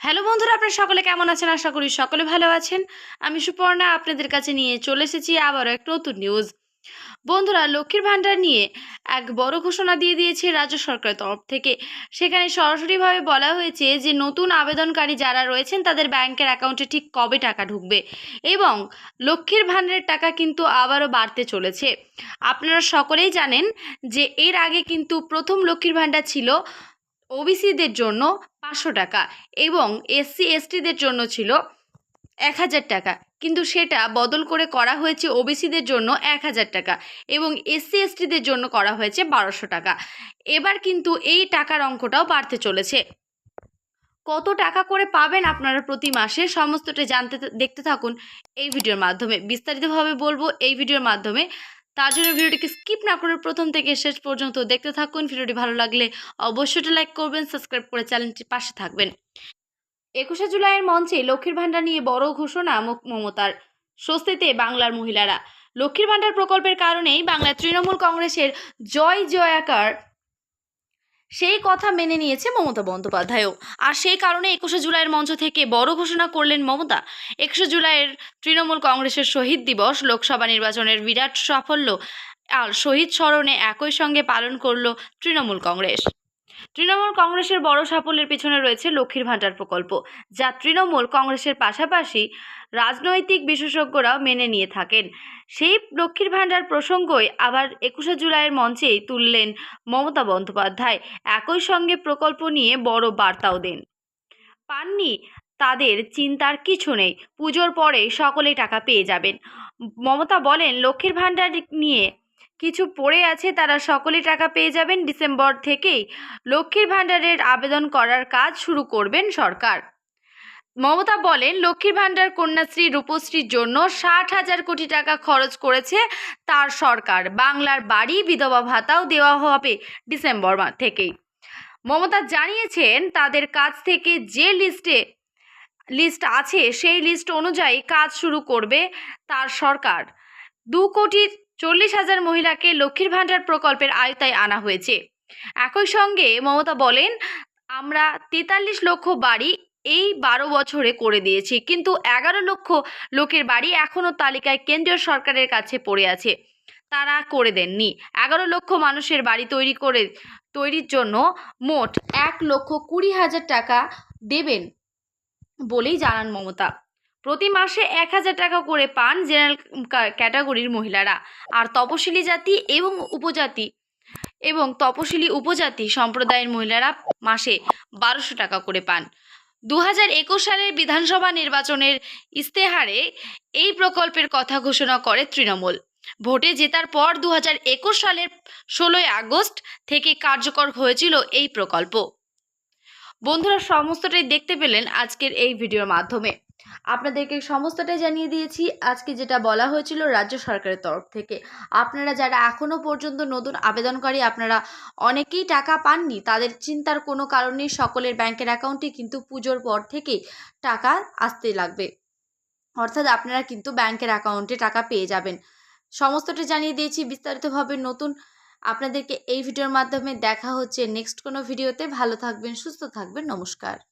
Hello বন্ধুরা, আপনারা সকলে কেমন আছেন? আশা করি সকলে ভালো আছেন। আমি সুপর্ণা আপনাদের কাছে নিয়ে চলে এসেছি আবারও এক নতুন নিউজ বন্ধুরা, লক্ষ্মীর ভাণ্ডার নিয়ে এক বড় ঘোষণা দিয়ে দিয়েছে রাজ্য সরকারের তরফ থেকে। সেখানে সরাসরিভাবে বলা হয়েছে যে, নতুন আবেদনকারী যারা রয়েছেন, তাদের ব্যাংকের অ্যাকাউন্টে ঠিক কবে টাকা ঢুকবে এবং লক্ষ্মীর ভাণ্ডারের টাকা কিন্তু আবারও বাড়তে চলেছে। আপনারা সকলেই জানেন যে, এর আগে কিন্তু প্রথম লক্ষ্মীর ভাণ্ডার ছিল ওবিসিদের জন্য পাঁচশো টাকা এবং এসসি এসটিদের জন্য ছিল এক হাজার টাকা। কিন্তু সেটা বদল করে করা হয়েছে ওবিসিদের জন্য এক হাজার টাকা এবং এসসি এসটিদের জন্য করা হয়েছে বারোশো টাকা। এবার কিন্তু এই টাকার অঙ্কটাও বাড়তে চলেছে। কত টাকা করে পাবেন আপনারা প্রতি মাসে সমস্তটা জানতে, দেখতে থাকুন এই ভিডিওর মাধ্যমে। বিস্তারিতভাবে বলব, এই ভিডিওর মাধ্যমে তার জন্য ভিডিওটিকে স্কিপ না করে প্রথম থেকে শেষ পর্যন্ত দেখতে থাকুন। ভিডিওটি ভালো লাগলে অবশ্যই লাইক করবেন সাবস্ক্রাইব করে চ্যানেলটির পাশে থাকবেন। একুশে জুলাইয়ের মঞ্চে লক্ষ্মীর ভাণ্ডার নিয়ে বড় ঘোষণা মমতার স্বস্তিতে বাংলার মহিলারা। লক্ষ্মীর ভাণ্ডার প্রকল্পের কারণেই বাংলার তৃণমূল কংগ্রেসের জয় জয়াকার সেই কথা মেনে নিয়েছে মমতা বন্দ্যোপাধ্যায়ও। আর সেই কারণে একুশে জুলাইয়ের মঞ্চ থেকে বড় ঘোষণা করলেন মমতা। একুশে জুলাইয়ের তৃণমূল কংগ্রেসের শহীদ দিবস, লোকসভা নির্বাচনের বিরাট সাফল্য, আর শহীদ স্মরণে একই সঙ্গে পালন করল তৃণমূল কংগ্রেস। তৃণমূল কংগ্রেসের বড় সাফল্যের পেছনে রয়েছে লক্ষ্মীর ভাণ্ডার প্রকল্প, যা তৃণমূল কংগ্রেসের পাশাপাশি রাজনৈতিক বিশেষজ্ঞরাও মেনে নিয়ে থাকেন। সেই লক্ষ্মীর ভাণ্ডার প্রসঙ্গই আবার একুশে জুলাইয়ের মঞ্চেই তুললেন মমতা বন্দ্যোপাধ্যায়, একই সঙ্গে প্রকল্প নিয়ে বড় বার্তাও দেন। পাননি, তাদের চিন্তার কিছু নেই, পুজোর পরে সকলেই টাকা পেয়ে যাবেন। মমতা বলেন, লক্ষ্মীর ভাণ্ডার নিয়ে কিছু পড়ে আছে, তারা সকলেই টাকা পেয়ে যাবেন ডিসেম্বর থেকেই। লক্ষ্মীর ভাণ্ডারের আবেদন করার কাজ শুরু করবেন সরকার। মমতা বলেন, লক্ষ্মীর ভাণ্ডার কন্যাশ্রী রূপশ্রীর জন্য ষাট হাজার কোটি টাকা খরচ করেছে তার সরকার। বাংলার বাড়ি বিধবা ভাতাও দেওয়া হবে ডিসেম্বর থেকেই। মমতা জানিয়েছেন, তাদের কাছ থেকে যে লিস্টে লিস্ট আছে, সেই লিস্ট অনুযায়ী কাজ শুরু করবে তার সরকার। দু কোটি চল্লিশ হাজার মহিলাকে লক্ষ্মীর ভাণ্ডার প্রকল্পের আয়তায় আনা হয়েছে। একই সঙ্গে মমতা বলেন, আমরা তেতাল্লিশ লক্ষ বাড়ি এই বারো বছরে করে দিয়েছি, কিন্তু এগারো লক্ষ লোকের বাড়ি এখনও তালিকায় কেন্দ্রীয় সরকারের কাছে পড়ে আছে। তারা করে দেননি। এগারো লক্ষ মানুষের বাড়ি তৈরি করে, তৈরির জন্য মোট এক লক্ষ কুড়ি হাজার টাকা দেবেন বলেই জানান মমতা। প্রতি মাসে এক হাজার টাকা করে পান জেনারেল ক্যাটাগরির মহিলারা। আর তপশিলি জাতি এবং উপজাতি, এবং তপশিলি উপজাতি সম্প্রদায়ের মহিলারা মাসে বারোশো টাকা করে পান। দু হাজার একুশ সালের বিধানসভা নির্বাচনের ইস্তেহারে এই প্রকল্পের কথা ঘোষণা করে তৃণমূল। ভোটে জেতার পর দু হাজার একুশ সালের ষোলোই আগস্ট থেকে কার্যকর হয়েছিল এই প্রকল্প। বন্ধুরা, সমস্তটাই দেখতে পেলেন আজকের এই ভিডিওর মাধ্যমে। আপনাদেরকে সমস্তটাই জানিয়ে দিয়েছি। আজকে যেটা বলা হয়েছিল রাজ্য সরকারের তরফ থেকে। আপনারা যারা এখনও পর্যন্ত নতুন আবেদনকারী, আপনারা অনেকেই টাকা পাননি, তাদের চিন্তার কোনো কারণ সকলের ব্যাংকের অ্যাকাউন্টে কিন্তু পুজোর পর থেকেই টাকা আসতে লাগবে। অর্থাৎ আপনারা কিন্তু ব্যাংকের অ্যাকাউন্টে টাকা পেয়ে যাবেন। সমস্তটা জানিয়ে দিয়েছি। বিস্তারিতভাবে নতুন আপনাদেরকে এই ভিডিওর মাধ্যমে দেখা হচ্ছে নেক্সট কোনো ভিডিওতে। ভালো থাকবেন, সুস্থ থাকবেন। নমস্কার।